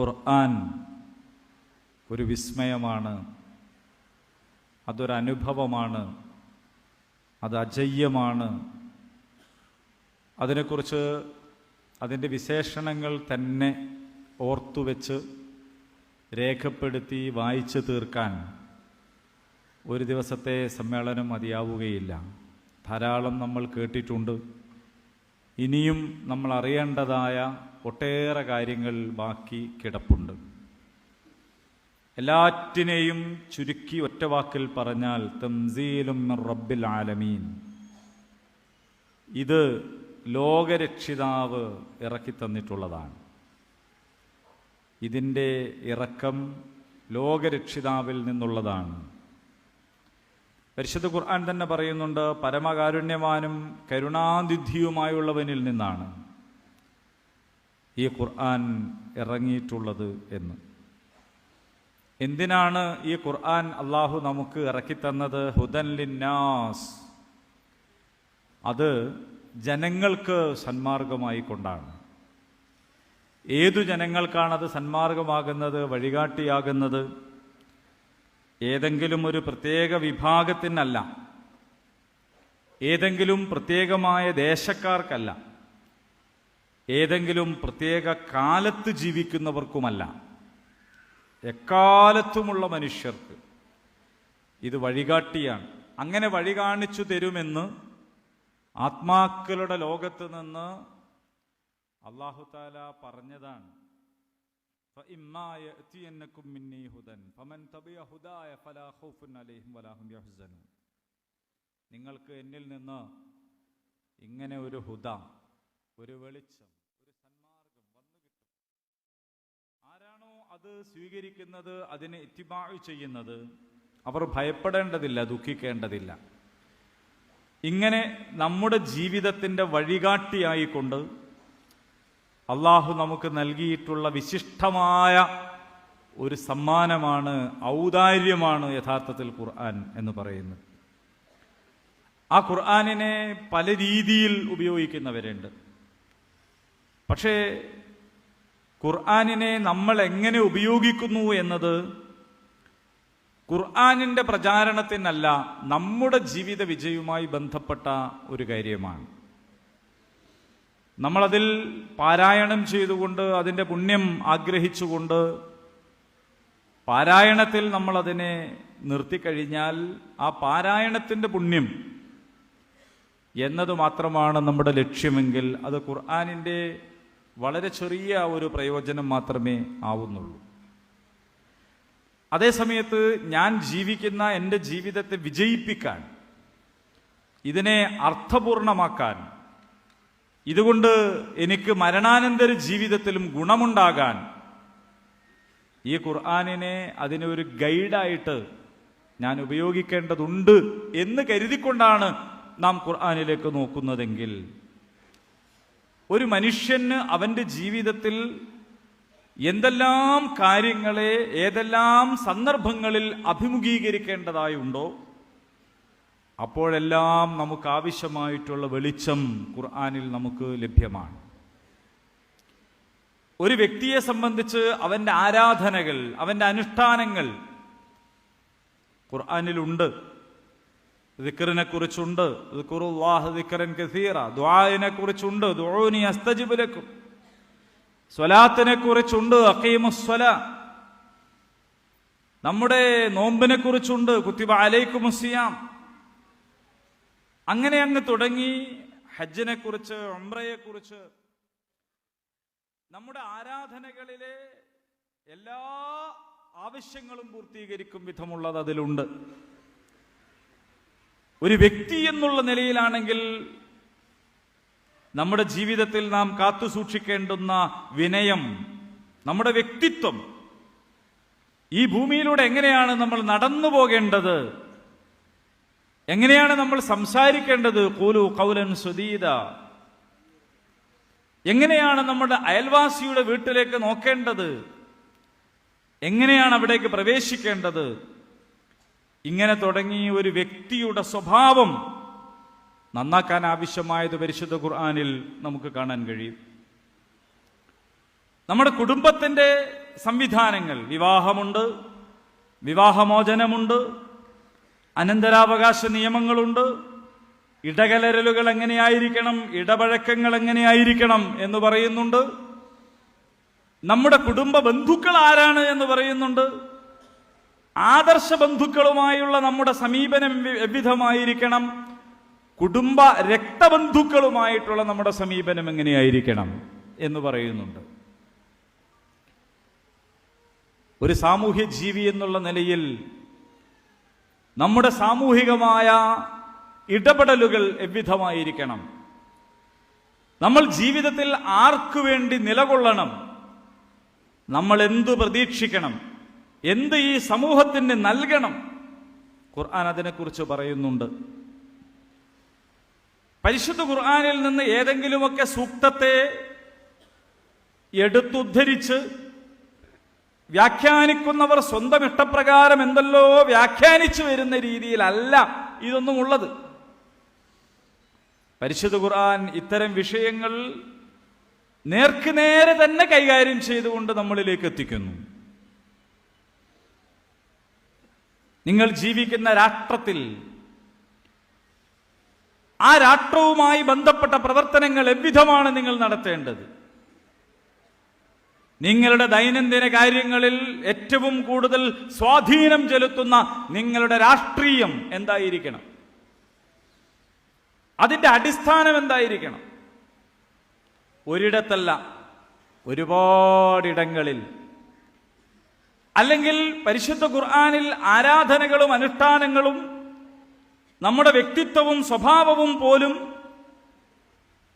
ഖുർആൻ ഒരു വിസ്മയമാണ്. അതൊരനുഭവമാണ്. അത് അജയ്യമാണ് അതിനെക്കുറിച്ച് അതിന്റെ വിശേഷണങ്ങൾ തന്നെ ഓർത്തുവെച്ച് രേഖപ്പെടുത്തി വായിച്ചു തീർക്കാൻ ഒരു ദിവസത്തെ സമ്മേളനം മതിയാവുകയില്ല. ധാരാളം നമ്മൾ കേട്ടിട്ടുണ്ട്. ഇനിയും നമ്മൾ അറിയേണ്ടതായ ഒട്ടേറെ കാര്യങ്ങൾ ബാക്കി കിടപ്പുണ്ട്. എല്ലാറ്റിനെയും ചുരുക്കി ഒറ്റ വാക്കിൽ പറഞ്ഞാൽ തംസീലും റബ്ബിൽ ആലമീൻ. ഇത് ലോകരക്ഷിതാവ് ഇറക്കി തന്നിട്ടുള്ളതാണ്. ഇതിന്റെ ഇറക്കം ലോകരക്ഷിതാവിൽ നിന്നുള്ളതാണ്. പരിശുദ്ധ ഖുർആൻ തന്നെ പറയുന്നുണ്ട് പരമകാരുണ്യവാനും കരുണാതിഥിയുമായുള്ളവനിൽ നിന്നാണ്. ഈ ഖുർആൻ ഇറങ്ങിയിട്ടുള്ളത് എന്ന്. എന്തിനാണ് ഈ ഖുർആൻ അള്ളാഹു നമുക്ക് ഇറക്കിത്തന്നത് ഹുദൻ ലിന്നാസ്. അത് ജനങ്ങൾക്ക് സന്മാർഗമായി കൊണ്ടാണ്. ഏതു ജനങ്ങൾക്കാണത് സന്മാർഗമാകുന്നത് വഴികാട്ടിയാകുന്നത്? ഏതെങ്കിലും ഒരു പ്രത്യേക വിഭാഗത്തിനല്ല. ഏതെങ്കിലും പ്രത്യേകമായ ദേശക്കാർക്കല്ല. ഏതെങ്കിലും പ്രത്യേക കാലത്ത് ജീവിക്കുന്നവർക്കുമല്ല എക്കാലത്തുമുള്ള മനുഷ്യർക്ക് ഇത് വഴികാട്ടിയാണ്. അങ്ങനെ വഴി കാണിച്ചു തരുമെന്ന് ആത്മാക്കളുടെ ലോകത്ത് നിന്ന് അള്ളാഹുതാല പറഞ്ഞതാണ്. നിങ്ങൾക്ക് എന്നിൽ നിന്ന് ഇങ്ങനെ ഒരു ഹുദ ഒരു വെളിച്ചം അത് സ്വീകരിക്കുന്നത് അതിനെ ഇത്തിബാഴ് ചെയ്യുന്നത് അവർ ഭയപ്പെടേണ്ടതില്ല ദുഃഖിക്കേണ്ടതില്ല. ഇങ്ങനെ നമ്മുടെ ജീവിതത്തിന്റെ വഴികാട്ടിയായിക്കൊണ്ട് അള്ളാഹു നമുക്ക് നൽകിയിട്ടുള്ള വിശിഷ്ടമായ ഒരു സമ്മാനമാണ് ഔദാര്യമാണ് യഥാർത്ഥത്തിൽ ഖുർആൻ എന്ന് പറയുന്നത്. ആ ഖുർആാനിനെ പല രീതിയിൽ ഉപയോഗിക്കുന്നവരുണ്ട്. പക്ഷേ ഖുർആാനിനെ നമ്മൾ എങ്ങനെ ഉപയോഗിക്കുന്നു എന്നത് ഖുർആാനിന്റെ പ്രചാരണത്തിനല്ല നമ്മുടെ ജീവിത വിജയവുമായി ബന്ധപ്പെട്ട ഒരു കാര്യമാണ്. നമ്മളതിൽ പാരായണം ചെയ്തുകൊണ്ട് അതിന്റെ പുണ്യം ആഗ്രഹിച്ചുകൊണ്ട് പാരായണത്തിൽ നമ്മളതിനെ നിർത്തിക്കഴിഞ്ഞാൽ ആ പാരായണത്തിന്റെ പുണ്യം എന്നത് മാത്രമാണ് നമ്മുടെ ലക്ഷ്യമെങ്കിൽ അത് ഖുർആാനിന്റെ വളരെ ചെറിയ ഒരു പ്രയോജനം മാത്രമേ ആവുന്നുള്ളൂ. അതേസമയത്ത് ഞാൻ ജീവിക്കുന്ന എന്റെ ജീവിതത്തെ വിജയിപ്പിക്കാൻ ഇതിനെ അർത്ഥപൂർണമാക്കാൻ ഇതുകൊണ്ട് എനിക്ക് മരണാനന്തര ജീവിതത്തിലും ഗുണമുണ്ടാകാൻ ഈ ഖുർആാനിനെ അതിനെ ഒരു ഗൈഡായിട്ട് ഞാൻ ഉപയോഗിക്കേണ്ടതുണ്ട് എന്ന് കരുതിക്കൊണ്ടാണ് നാം ഖുർആാനിലേക്ക് നോക്കുന്നതെങ്കിൽ ഒരു മനുഷ്യന് അവന്റെ ജീവിതത്തിൽ എന്തെല്ലാം കാര്യങ്ങളെ ഏതെല്ലാം സന്ദർഭങ്ങളിൽ അഭിമുഖീകരിക്കേണ്ടതായി അഭിമുഖീകരിക്കേണ്ടതായുണ്ടോ അപ്പോഴെല്ലാം നമുക്ക് ആവശ്യമായിട്ടുള്ള വെളിച്ചം ഖുർആാനിൽ നമുക്ക് ലഭ്യമാണ്. ഒരു വ്യക്തിയെ സംബന്ധിച്ച് അവന്റെ ആരാധനകൾ അവന്റെ അനുഷ്ഠാനങ്ങൾ ഖുർആാനിലുണ്ട്. ദിക്കറിനെ കുറിച്ചുണ്ട് ദ്വായിനെ കുറിച്ചുണ്ട് ദുആനി അസ്തജിബിലേക്കും. സ്വലാത്തിനെ കുറിച്ചുണ്ട് അക്കീമുസ്വല നമ്മുടെ നോമ്പിനെ കുറിച്ചുണ്ട് കുത്തിബ അലൈക്കുമുസിയാം അങ്ങനെ അങ്ങ് തുടങ്ങി ഹജ്ജിനെ കുറിച്ച് ഒമ്രയെ കുറിച്ച് നമ്മുടെ ആരാധനകളിലെ എല്ലാ ആവശ്യങ്ങളും പൂർത്തീകരിക്കും വിധമുള്ളത് അതിലുണ്ട്. ഒരു വ്യക്തി എന്നുള്ള നിലയിലാണെങ്കിൽ നമ്മുടെ ജീവിതത്തിൽ നാം കാത്തു സൂക്ഷിക്കേണ്ടുന്ന വിനയം നമ്മുടെ വ്യക്തിത്വം ഈ ഭൂമിയിലൂടെ എങ്ങനെയാണ് നമ്മൾ നടന്നു പോകേണ്ടത്? എങ്ങനെയാണ് നമ്മൾ സംസാരിക്കേണ്ടത്? കൂലു കൗലൻ സുദീത എങ്ങനെയാണ് നമ്മുടെ അയൽവാസിയുടെ വീട്ടിലേക്ക് നോക്കേണ്ടത്? എങ്ങനെയാണ് അവിടേക്ക് പ്രവേശിക്കേണ്ടത്? ഇങ്ങനെ തുടങ്ങിയ ഒരു വ്യക്തിയുടെ സ്വഭാവം നന്നാക്കാൻ ആവശ്യമായത് പരിശുദ്ധ ഖുർആാനിൽ നമുക്ക് കാണാൻ കഴിയും. നമ്മുടെ കുടുംബത്തിന്റെ സംവിധാനങ്ങൾ വിവാഹമുണ്ട് വിവാഹമോചനമുണ്ട് അനന്തരാവകാശ നിയമങ്ങളുണ്ട് ഇടകലരലുകൾ എങ്ങനെയായിരിക്കണം ഇടപഴക്കങ്ങൾ എങ്ങനെയായിരിക്കണം എന്ന് പറയുന്നുണ്ട്. നമ്മുടെ കുടുംബ ബന്ധുക്കൾ ആരാണ് എന്ന് പറയുന്നുണ്ട്. ആദർശ ബന്ധുക്കളുമായുള്ള നമ്മുടെ സമീപനം എവിധമായിരിക്കണം കുടുംബ രക്തബന്ധുക്കളുമായിട്ടുള്ള നമ്മുടെ സമീപനം എങ്ങനെയായിരിക്കണം എന്ന് പറയുന്നുണ്ട്. ഒരു സാമൂഹ്യ ജീവി എന്നുള്ള നിലയിൽ നമ്മുടെ സാമൂഹികമായ ഇടപെടലുകൾ എവിധമായിരിക്കണം? നമ്മൾ ജീവിതത്തിൽ ആർക്കു വേണ്ടി നിലകൊള്ളണം? നമ്മൾ എന്തു പ്രതീക്ഷിക്കണം? എന്ത് ഈ സമൂഹത്തിന് നൽകണം? ഖുർആൻ അതിനെക്കുറിച്ച് പറയുന്നുണ്ട്. പരിശുദ്ധ ഖുർആനിൽ നിന്ന് ഏതെങ്കിലുമൊക്കെ സൂക്തത്തെ എടുത്തുദ്ധരിച്ച് വ്യാഖ്യാനിക്കുന്നവർ സ്വന്തം ഇഷ്ടപ്രകാരം എന്തല്ലോ വ്യാഖ്യാനിച്ചു വരുന്ന രീതിയിലല്ല ഇതൊന്നും ഉള്ളത് പരിശുദ്ധ ഖുർആൻ ഇത്തരം വിഷയങ്ങൾ നേർക്കുനേരെ തന്നെ കൈകാര്യം ചെയ്തുകൊണ്ട് നമ്മളിലേക്ക് എത്തിക്കുന്നു. നിങ്ങൾ ജീവിക്കുന്ന രാഷ്ട്രത്തിൽ ആ രാഷ്ട്രവുമായി ബന്ധപ്പെട്ട പ്രവർത്തനങ്ങൾ എവിധമാണ് നിങ്ങൾ നടത്തേണ്ടത്? നിങ്ങളുടെ ദൈനംദിന കാര്യങ്ങളിൽ ഏറ്റവും കൂടുതൽ സ്വാധീനം ചെലുത്തുന്ന നിങ്ങളുടെ രാഷ്ട്രീയം എന്തായിരിക്കണം? അതിന്റെ അടിസ്ഥാനം എന്തായിരിക്കണം? ഒരിടത്തല്ല ഒരുപാടിടങ്ങളിൽ അല്ലെങ്കിൽ പരിശുദ്ധ ഖുർആാനിൽ ആരാധനകളും അനുഷ്ഠാനങ്ങളും നമ്മുടെ വ്യക്തിത്വവും സ്വഭാവവും പോലും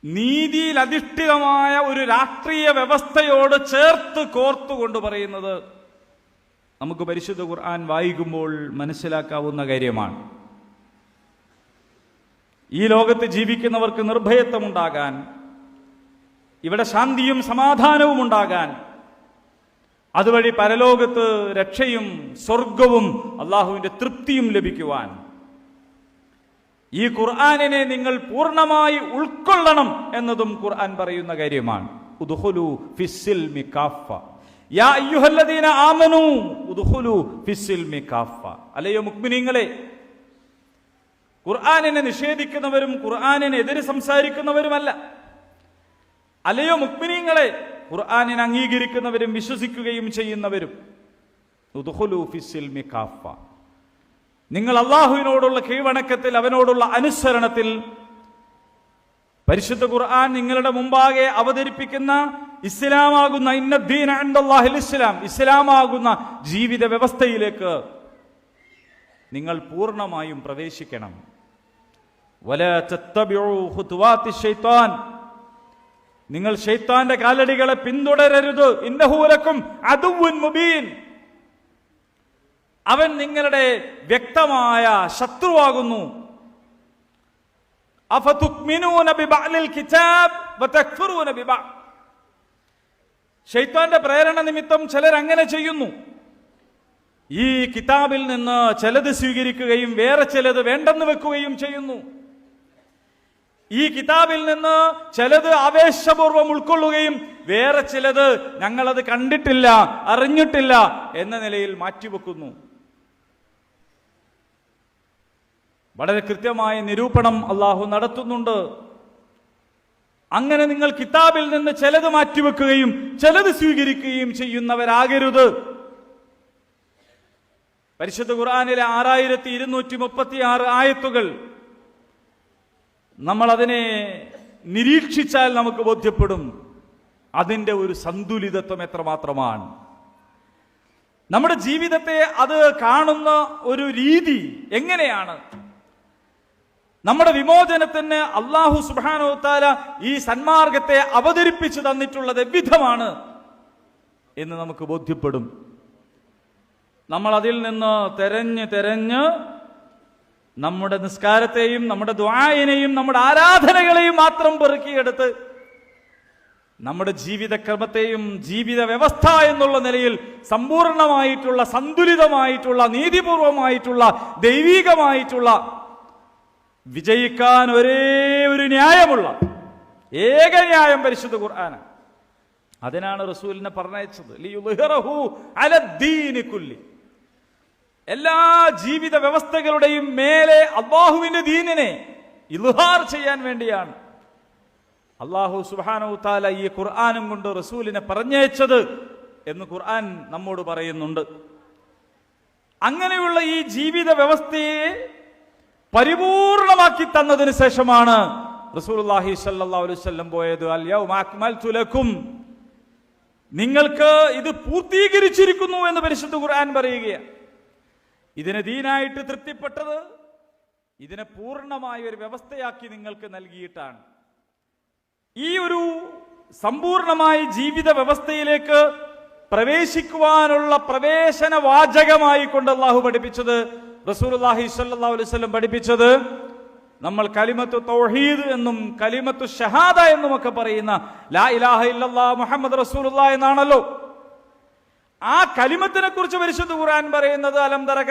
നീതിയിലധിഷ്ഠിതമായ ഒരു രാഷ്ട്രീയ വ്യവസ്ഥയോട് ചേർത്ത് കോർത്തുകൊണ്ട് പറയുന്നത് നമുക്ക് പരിശുദ്ധ ഖുർആൻ വായിക്കുമ്പോൾ മനസ്സിലാക്കാവുന്ന കാര്യമാണ്. ഈ ലോകത്ത് ജീവിക്കുന്നവർക്ക് നിർഭയത്വമുണ്ടാകാൻ ഇവിടെ ശാന്തിയും സമാധാനവും ഉണ്ടാകാൻ അതുവഴി പരലോകത്ത് രക്ഷയും സ്വർഗവും അള്ളാഹുവിന്റെ തൃപ്തിയും ലഭിക്കുവാൻ. ഈ ഖുർആാനിനെ നിങ്ങൾ പൂർണമായി ഉൾക്കൊള്ളണം എന്നതും ഖുർആൻ പറയുന്ന കാര്യമാണ്. അല്ലയോ മുക്മിനീങ്ങളെ ഖുർആാനിനെ നിഷേധിക്കുന്നവരും ഖുർആാനിനെതിരെ സംസാരിക്കുന്നവരുമല്ല. അല്ലയോ മുക്മിനീങ്ങളെ ഖുർആാനിനെ അംഗീകരിക്കുന്നവരും വിശ്വസിക്കുകയും ചെയ്യുന്നവരും. നിങ്ങൾ അള്ളാഹുവിനോടുള്ള കീഴ്വണക്കത്തിൽ അവനോടുള്ള അനുസരണത്തിൽ പരിശുദ്ധ ഖുർആൻ നിങ്ങളുടെ മുമ്പാകെ അവതരിപ്പിക്കുന്ന ഇസ്ലാമാകുന്ന ഇന്നദ്ദീൻ അൻദല്ലാഹിൽ ഇസ്ലാം ഇസ്ലാമാകുന്ന ജീവിത വ്യവസ്ഥയിലേക്ക് നിങ്ങൾ പൂർണമായും പ്രവേശിക്കണം. വല നിങ്ങൾ ഷെയ്ത്താന്റെ കാലടികളെ പിന്തുടരരുത്. ഇന്നഹൂലക്കും അതുവുൻ മുബീൻ. അവൻ നിങ്ങളുടെ വ്യക്തമായ ശത്രുവാകുന്നു. ഷെയ്ത്താന്റെ പ്രേരണ നിമിത്തം ചിലർ അങ്ങനെ ചെയ്യുന്നു. ഈ കിതാബിൽ നിന്ന് ചിലത് സ്വീകരിക്കുകയും വേറെ ചിലത് വേണ്ടെന്ന് വെക്കുകയും ചെയ്യുന്നു. ഈ കിതാബിൽ നിന്ന് ചിലത് ആവേശപൂർവം ഉൾക്കൊള്ളുകയും വേറെ ചിലത് ഞങ്ങളത് കണ്ടിട്ടില്ല അറിഞ്ഞിട്ടില്ല എന്ന നിലയിൽ മാറ്റിവെക്കുന്നു. വളരെ കൃത്യമായ നിരൂപണം അള്ളാഹു നടത്തുന്നുണ്ട്. അങ്ങനെ നിങ്ങൾ കിതാബിൽ നിന്ന് ചിലത് മാറ്റിവെക്കുകയും ചിലത് സ്വീകരിക്കുകയും ചെയ്യുന്നവരാകരുത്. പരിശുദ്ധ ഖുർആാനിലെ ആറായിരത്തി ഇരുന്നൂറ്റി മുപ്പത്തി ആറ് ആയത്തുകൾ നമ്മൾ അതിനെ നിരീക്ഷിച്ചാൽ നമുക്ക് ബോധ്യപ്പെടും. അതിന്റെ ഒരു സന്തുലിതത്വം എത്രമാത്രമാണ്. നമ്മുടെ ജീവിതത്തെ അത് കാണുന്ന ഒരു രീതി എങ്ങനെയാണ്? നമ്മുടെ വിമോചനത്തിന് അള്ളാഹു സുബാനോത്താല ഈ സന്മാർഗത്തെ അവതരിപ്പിച്ചു തന്നിട്ടുള്ളത് വിധമാണ് എന്ന് നമുക്ക് ബോധ്യപ്പെടും. നമ്മൾ അതിൽ നിന്ന് തെരഞ്ഞ് തെരഞ്ഞ് നമ്മുടെ നിസ്കാരത്തെയും നമ്മുടെ ദ്വായനെയും നമ്മുടെ ആരാധനകളെയും മാത്രം പെറുക്കിയെടുത്ത് നമ്മുടെ ജീവിതക്രമത്തെയും ജീവിത വ്യവസ്ഥ എന്നുള്ള നിലയിൽ സമ്പൂർണമായിട്ടുള്ള സന്തുലിതമായിട്ടുള്ള നീതിപൂർവമായിട്ടുള്ള ദൈവീകമായിട്ടുള്ള വിജയിക്കാൻ ഒരേ ഒരു ന്യായമുള്ള ഏക ന്യായം പരിശുദ്ധ ഖുർആാന അതിനാണ് റസൂലിനെ പറഞ്ഞയച്ചത്. എല്ലാ ജീവിത വ്യവസ്ഥകളുടെയും മേലെ അള്ളാഹുവിന്റെ ദീനിനെ ഇൽഹാർ ചെയ്യാൻ വേണ്ടിയാണ്. അള്ളാഹു സുബാനു താല ഈ ഖുർആാനും കൊണ്ട് റസൂലിനെ പറഞ്ഞയച്ചത് എന്ന് ഖുർആൻ നമ്മോട് പറയുന്നുണ്ട്. അങ്ങനെയുള്ള ഈ ജീവിത വ്യവസ്ഥയെ പരിപൂർണമാക്കി തന്നതിന് ശേഷമാണ് അലൈഹി വസല്ലം പോയത്. ലക്കും. നിങ്ങൾക്ക് ഇത് പൂർത്തീകരിച്ചിരിക്കുന്നു എന്ന് പരിശുദ്ധ ഖുർആൻ പറയുകയാണ്. ഇതിന് ദീനായിട്ട് തൃപ്തിപ്പെട്ടത് ഇതിനെ പൂർണമായ ഒരു വ്യവസ്ഥയാക്കി നിങ്ങൾക്ക് നൽകിയിട്ടാണ്. ഈ ഒരു സമ്പൂർണമായ ജീവിത വ്യവസ്ഥയിലേക്ക് പ്രവേശിക്കുവാനുള്ള പ്രവേശന വാചകമായി കൊണ്ട് അള്ളാഹു പഠിപ്പിച്ചത് റസൂലുള്ളാഹി സ്വല്ലല്ലാഹു അലൈഹി വസല്ലം പഠിപ്പിച്ചത് നമ്മൾ കലിമത്തു തൗഹീദ് എന്നും കലിമത്തു ഷഹാദ എന്നും ഒക്കെ പറയുന്ന ലാ ഇലാഹ ഇല്ലാ മുഹമ്മദ് റസൂലുള്ളാ എന്നാണല്ലോ. ആ കലിമത്തിനെ കുറിച്ച് പരിശുദ്ധ ഖുർആൻ പറയുന്നത് അലം തറ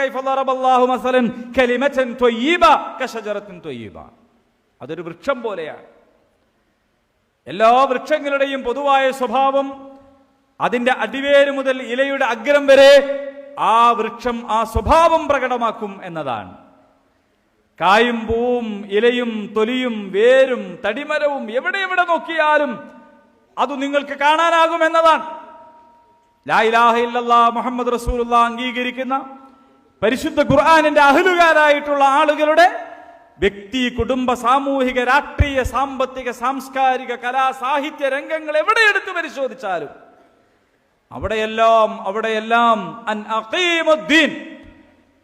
മസലൻ കലിമത്തൻ തൊയ്യീബ. അതൊരു വൃക്ഷം പോലെയാണ്. എല്ലാ വൃക്ഷങ്ങളുടെയും പൊതുവായ സ്വഭാവം അതിന്റെ അടിവേര് മുതൽ ഇലയുടെ അഗ്രം വരെ ആ വൃക്ഷം ആ സ്വഭാവം പ്രകടമാക്കും എന്നതാണ്. കായും പൂവും ഇലയും തൊലിയും വേരും തടിമരവും എവിടെ എവിടെ നോക്കിയാലും അത് നിങ്ങൾക്ക് കാണാനാകും എന്നതാണ്. മുഹമ്മദ് റസൂലുള്ള അംഗീകരിക്കുന്ന പരിശുദ്ധ ഖുർആാനിന്റെ അഹലുകാരായിട്ടുള്ള ആളുകളുടെ വ്യക്തി കുടുംബ സാമൂഹിക രാഷ്ട്രീയ സാമ്പത്തിക സാംസ്കാരിക കലാ സാഹിത്യ രംഗങ്ങൾ എവിടെ എടുത്ത് പരിശോധിച്ചാലും അവിടെയെല്ലാം അവിടെയെല്ലാം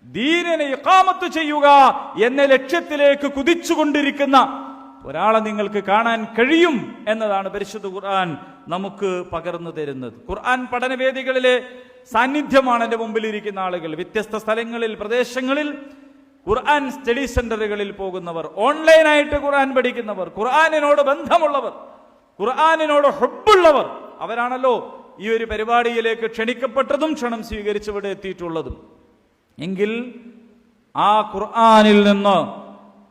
ദീനിനെ ഇഖാമത്ത് ചെയ്യുക എന്ന ലക്ഷ്യത്തിലേക്ക് കുതിച്ചുകൊണ്ടിരിക്കുന്ന ഒരാളെ നിങ്ങൾക്ക് കാണാൻ കഴിയും എന്നതാണ് പരിശുദ്ധ ഖുർആൻ. നമുക്ക് പകർന്നു തരുന്നത്. ഖുർആൻ പഠനവേദികളിലെ സാന്നിധ്യമാണ് എന്റെ മുമ്പിലിരിക്കുന്ന ആളുകൾ. വ്യത്യസ്ത സ്ഥലങ്ങളിൽ പ്രദേശങ്ങളിൽ ഖുർആൻ സ്റ്റഡി സെന്ററുകളിൽ പോകുന്നവർ ഓൺലൈനായിട്ട് ഖുർആൻ പഠിക്കുന്നവർ ഖുർആനിനോട് ബന്ധമുള്ളവർ ഖുർആനിനോട് ഹുബുള്ളവർ അവരാണല്ലോ ഈ ഒരു പരിപാടിയിലേക്ക് ക്ഷണിക്കപ്പെട്ടതും ക്ഷണം സ്വീകരിച്ച് ഇവിടെ എത്തിയിട്ടുള്ളതും. എങ്കിൽ ആ ഖുർആനിൽ നിന്ന്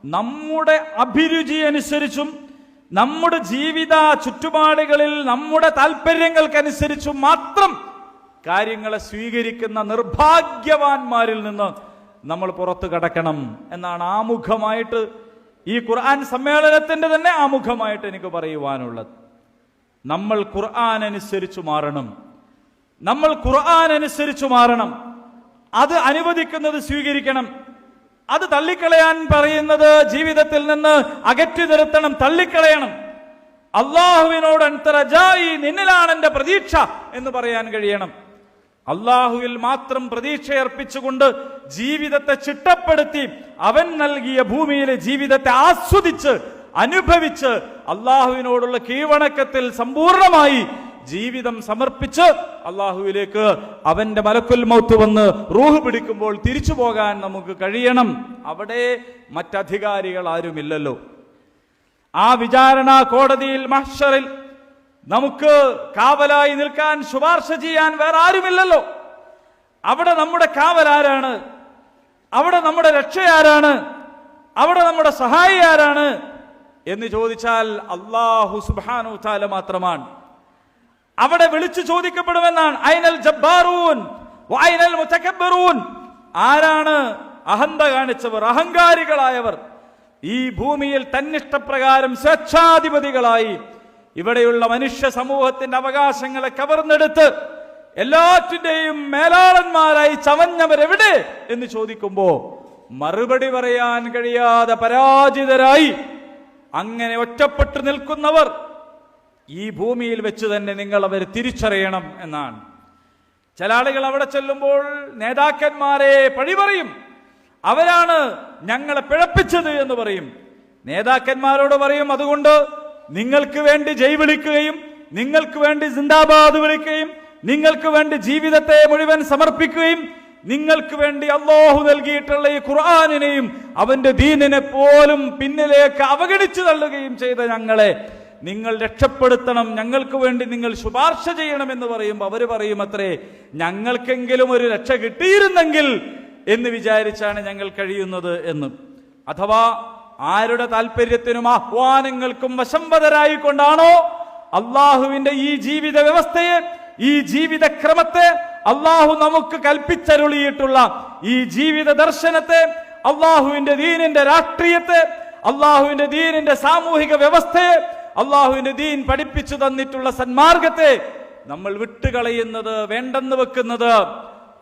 നമ്മുടെ അഭിരുചി അനുസരിച്ചും നമ്മുടെ ജീവിത ചുറ്റുപാടുകളിൽ നമ്മുടെ താല്പര്യങ്ങൾക്കനുസരിച്ചു മാത്രം കാര്യങ്ങളെ സ്വീകരിക്കുന്ന നിർഭാഗ്യവാന്മാരിൽ നിന്ന് നമ്മൾ പുറത്തു കടക്കണം എന്നാണ് ആമുഖമായിട്ട് ഈ ഖുർആൻ സമ്മേളനത്തിന്റെ തന്നെ ആമുഖമായിട്ട് എനിക്ക് പറയുവാനുള്ളത്. നമ്മൾ ഖുർആൻ അനുസരിച്ച് മാറണം. നമ്മൾ ഖുർആൻ അനുസരിച്ച് മാറണം. അത് അനുവദിക്കുന്നത് സ്വീകരിക്കണം. അത് തള്ളിക്കളയാൻ പറയുന്നത് ജീവിതത്തിൽ നിന്ന് അകറ്റി നിർത്തണം തള്ളിക്കളയണം. അള്ളാഹുവിനോട് അന്തരജായി നിന്നിലാണ് എന്റെ പ്രതീക്ഷ എന്ന് പറയാൻ കഴിയണം. അള്ളാഹുവിൽ മാത്രം പ്രതീക്ഷയർപ്പിച്ചുകൊണ്ട് ജീവിതത്തെ ചിട്ടപ്പെടുത്തി അവൻ നൽകിയ ഭൂമിയിലെ ജീവിതത്തെ ആസ്വദിച്ച് അനുഭവിച്ച് അള്ളാഹുവിനോടുള്ള കീഴ്വണക്കത്തിൽ സമ്പൂർണമായി ജീവിതം സമർപ്പിച്ച് അള്ളാഹുവിലേക്ക് അവന്റെ മലക്കുൽ മൗത്ത് വന്ന് റൂഹ് പിടിക്കുമ്പോൾ തിരിച്ചു പോകാൻ നമുക്ക് കഴിയണം. അവിടെ മറ്റധികാരികൾ ആരുമില്ലല്ലോ. ആ വിചാരണ കോടതിയിൽ മഹ്ഷറിൽ നമുക്ക് കാവലായി നിൽക്കാൻ ശുപാർശ ചെയ്യാൻ വേറെ ആരുമില്ലല്ലോ. അവിടെ നമ്മുടെ കാവൽ ആരാണ് അവിടെ നമ്മുടെ രക്ഷ ആരാണ് അവിടെ നമ്മുടെ സഹായി ആരാണ് എന്ന് ചോദിച്ചാൽ അള്ളാഹു സുബാനു താല മാത്രമാണ്. അവിടെ വിളിച്ചു ചോദിക്കപ്പെടുമെന്നാണ്. ഐനൽ ജബ്ബാറൂൻ വൈനൽ മുത്തക്കബറൂൻ ആരാണ് അഹന്ത കാണിച്ചവർ അഹങ്കാരികളായവർ? ഈ ഭൂമിയിൽ തന്നിഷ്ടപ്രകാരം സ്വേച്ഛാധിപതികളായി ഇവിടെയുള്ള മനുഷ്യ സമൂഹത്തിന്റെ അവകാശങ്ങളെ കവർന്നെടുത്ത് എല്ലാറ്റിന്റെയും മേലാളന്മാരായി ചവഞ്ഞവരെവിടെ എന്ന് ചോദിക്കുമ്പോ മറുപടി പറയാൻ കഴിയാതെ പരാജിതരായി അങ്ങനെ ഒറ്റപ്പെട്ടു നിൽക്കുന്നവർ ഈ ഭൂമിയിൽ വെച്ച് തന്നെ നിങ്ങൾ അവർ തിരിച്ചറിയണം എന്നാണ്. ചില ആളുകൾ അവിടെ ചെല്ലുമ്പോൾ നേതാക്കന്മാരെ പഴി പറയും അവരാണ് ഞങ്ങളെ പിഴപ്പിച്ചത് എന്ന് പറയും. നേതാക്കന്മാരോട് പറയും അതുകൊണ്ട് നിങ്ങൾക്ക് വേണ്ടി ജയ് വിളിക്കുകയും നിങ്ങൾക്ക് വേണ്ടി സിന്ദാബാദ് വിളിക്കുകയും നിങ്ങൾക്ക് വേണ്ടി ജീവിതത്തെ മുഴുവൻ സമർപ്പിക്കുകയും നിങ്ങൾക്ക് വേണ്ടി അള്ളാഹു നൽകിയിട്ടുള്ള ഈ ഖുർആാനിനെയും അവന്റെ ദീനിനെ പോലും പിന്നിലേക്ക് അവഗണിച്ചു തള്ളുകയും ചെയ്ത ഞങ്ങളെ നിങ്ങൾ രക്ഷപ്പെടുത്തണം ഞങ്ങൾക്ക് വേണ്ടി നിങ്ങൾ ശുപാർശ ചെയ്യണം എന്ന് പറയുമ്പോൾ അവർ പറയും അത്രേ ഞങ്ങൾക്കെങ്കിലും ഒരു രക്ഷ കിട്ടിയിരുന്നെങ്കിൽ എന്ന് വിചാരിച്ചാണ് ഞങ്ങൾ കഴിയുന്നത് എന്ന്. അഥവാ ആരുടെ താല്പര്യത്തിനും ആഹ്വാനങ്ങൾക്കും വശംവതരായിക്കൊണ്ടാണോ അള്ളാഹുവിന്റെ ഈ ജീവിത വ്യവസ്ഥയെ ഈ ജീവിതക്രമത്തെ അള്ളാഹു നമുക്ക് കൽപ്പിച്ചരുളിയിട്ടുള്ള ഈ ജീവിത ദർശനത്തെ അള്ളാഹുവിന്റെ ദീനിന്റെ രാഷ്ട്രീയത്തെ അള്ളാഹുവിന്റെ ദീനിന്റെ സാമൂഹിക വ്യവസ്ഥയെ അള്ളാഹുവിന്റെ ദീൻ പഠിപ്പിച്ചു തന്നിട്ടുള്ള സന്മാർഗത്തെ നമ്മൾ വിട്ടുകളയുന്നത് വേണ്ടെന്ന് വെക്കുന്നത്.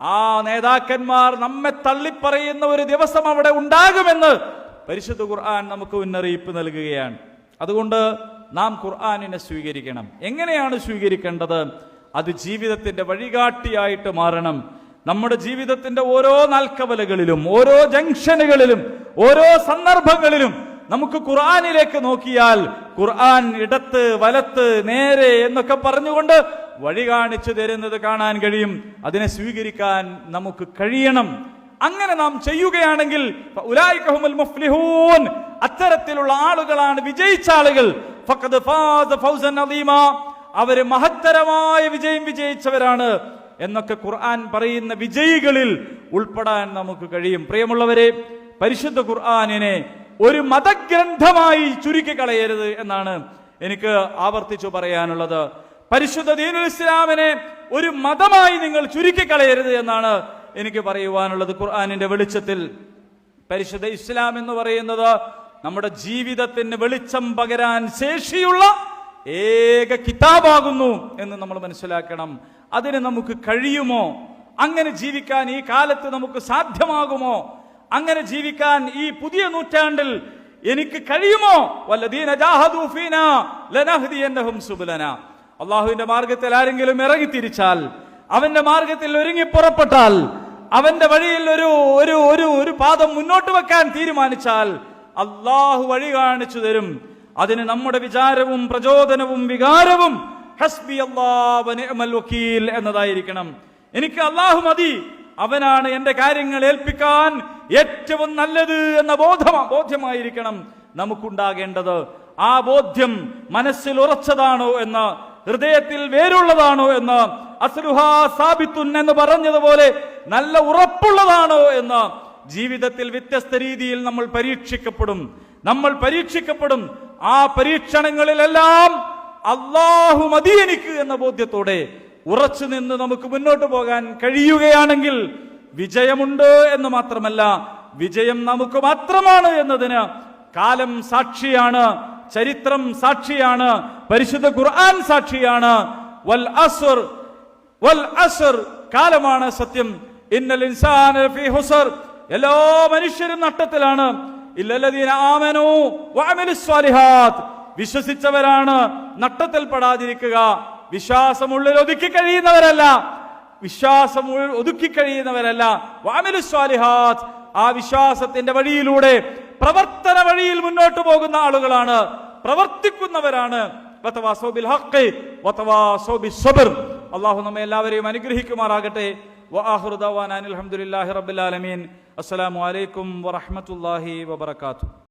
ആ നേതാക്കന്മാർ നമ്മെ തള്ളിപ്പറയുന്ന ഒരു ദിവസം അവിടെ ഉണ്ടാകുമെന്ന് പരിശുദ്ധ ഖുർആൻ നമുക്ക് മുന്നറിയിപ്പ് നൽകുകയാണ്. അതുകൊണ്ട് നാം ഖുർആാനിനെ സ്വീകരിക്കണം. എങ്ങനെയാണ് സ്വീകരിക്കേണ്ടത്? അത് ജീവിതത്തിന്റെ വഴികാട്ടിയായിട്ട് മാറണം. നമ്മുടെ ജീവിതത്തിന്റെ ഓരോ നാൽക്കവലകളിലും ഓരോ ജംഗ്ഷനുകളിലും ഓരോ സന്ദർഭങ്ങളിലും നമുക്ക് ഖുർആാനിലേക്ക് നോക്കിയാൽ ഖുർആൻ ഇടത്ത് വലത്ത് നേരെ എന്നൊക്കെ പറഞ്ഞുകൊണ്ട് വഴി കാണിച്ചു തരുന്നത് കാണാൻ കഴിയും അതിനെ സ്വീകരിക്കാൻ നമുക്ക് കഴിയണം അങ്ങനെ നാം ചെയ്യുകയാണെങ്കിൽ. അത്തരത്തിലുള്ള ആളുകളാണ് വിജയിച്ച ആളുകൾ. അവർ മഹത്തരമായ വിജയം വിജയിച്ചവരാണ് എന്നൊക്കെ ഖുർആൻ പറയുന്ന വിജയികളിൽ ഉൾപ്പെടാൻ നമുക്ക് കഴിയും പ്രിയമുള്ളവരെ പരിശുദ്ധ ഖുർആനിനെ ഒരു മതഗ്രന്ഥമായി ചുരുക്കി കളയരുത് എന്നാണ് എനിക്ക് ആവർത്തിച്ചു പറയാനുള്ളത്. പരിശുദ്ധ ദീനുൽ ഇസ്ലാമിനെ ഒരു മതമായി നിങ്ങൾ ചുരുക്കി കളയരുത് എന്നാണ് എനിക്ക് പറയുവാനുള്ളത് ഖുർആാനിന്റെ വെളിച്ചത്തിൽ. പരിശുദ്ധ ഇസ്ലാം എന്ന് പറയുന്നത് നമ്മുടെ ജീവിതത്തിന് വെളിച്ചം പകരാൻ ശേഷിയുള്ള ഏക കിതാബാകുന്നു എന്ന് നമ്മൾ മനസ്സിലാക്കണം. അതിന് നമുക്ക് കഴിയുമോ? അങ്ങനെ ജീവിക്കാൻ ഈ കാലത്ത് നമുക്ക് സാധ്യമാകുമോ? അങ്ങനെ ജീവിക്കാൻ ഈ പുതിയ നൂറ്റാണ്ടിൽ എനിക്ക് കഴിയുമോ? അള്ളാഹുവിന്റെ മാർഗത്തിൽ ആരെങ്കിലും ഇറങ്ങി തിരിച്ചാൽ അവന്റെ മാർഗത്തിൽ ഒരുങ്ങി പുറപ്പെട്ടാൽ അവന്റെ വഴിയിൽ ഒരു ഒരു ഒരു ഒരു പാദം മുന്നോട്ട് വെക്കാൻ തീരുമാനിച്ചാൽ അള്ളാഹു വഴി കാണിച്ചു തരും. അതിന് നമ്മുടെ വിചാരവും പ്രചോദനവും വികാരവും ഹസ്ബി അള്ളാഹ് എന്നതായിരിക്കണം. എനിക്ക് അള്ളാഹു മതി. അവനാണ് എന്റെ കാര്യങ്ങൾ ഏൽപ്പിക്കാൻ ഏറ്റവും നല്ലത് എന്ന ബോധം ബോധ്യമായിരിക്കണം നമുക്കുണ്ടാകേണ്ടത്. ആ ബോധ്യം മനസ്സിൽ ഉറച്ചതാണോ എന്ന് ഹൃദയത്തിൽ വേരുള്ളതാണോ എന്ന് അസ്ലുഹാ സാബിത്തുൻ എന്ന് പറഞ്ഞതുപോലെ നല്ല ഉറപ്പുള്ളതാണോ എന്ന് ജീവിതത്തിൽ വ്യത്യസ്ത രീതിയിൽ നമ്മൾ പരീക്ഷിക്കപ്പെടും. നമ്മൾ പരീക്ഷിക്കപ്പെടും. ആ പരീക്ഷണങ്ങളിലെല്ലാം അള്ളാഹു മതി എനിക്ക് എന്ന ബോധ്യത്തോടെ ഉറച്ചു നിന്ന് നമുക്ക് മുന്നോട്ട് പോകാൻ കഴിയുകയാണെങ്കിൽ വിജയമുണ്ട് എന്ന് മാത്രമല്ല വിജയം നമുക്ക് മാത്രമാണ് എന്നതിന് കാലം സാക്ഷിയാണ് ചരിത്രം സാക്ഷിയാണ് പരിശുദ്ധ ഖുർആൻ സാക്ഷിയാണ്. വൽ അസുർ വൽ അസുർ കാലമാണ് സത്യം. ഇന്നൽ ഇൻസാന ഫീ ഹുസർ. എല്ലാ മനുഷ്യരും നട്ടത്തിലാണ്. ഇല്ലല്ലദീന ആമനു വഅമിലുസ് സ്വാലിഹാത്ത്. വിശ്വസിച്ചവരാണ് നട്ടത്തിൽ പെടാതിരിക്കുക. വിശ്വാസമുള്ളിൽ ഒതുക്കി കഴിയുന്നവരല്ല. വിശ്വാസം ഒതുക്കി കഴിയുന്നവരല്ല. വാമിലു സ്വാലിഹാത്ത് ആ വിശ്വാസത്തിന്റെ വഴിയിലൂടെ പ്രവർത്തന വഴിയിൽ മുന്നോട്ട് പോകുന്ന ആളുകളാണ്. പ്രവർത്തിക്കുന്നവരാണ്. അള്ളാഹു നമ്മെ എല്ലാവരെയും അനുഗ്രഹിക്കുമാറാകട്ടെ. വആഖിറു ദഅവാനാ അനിൽ ഹംദുലില്ലാഹി റബ്ബിൽ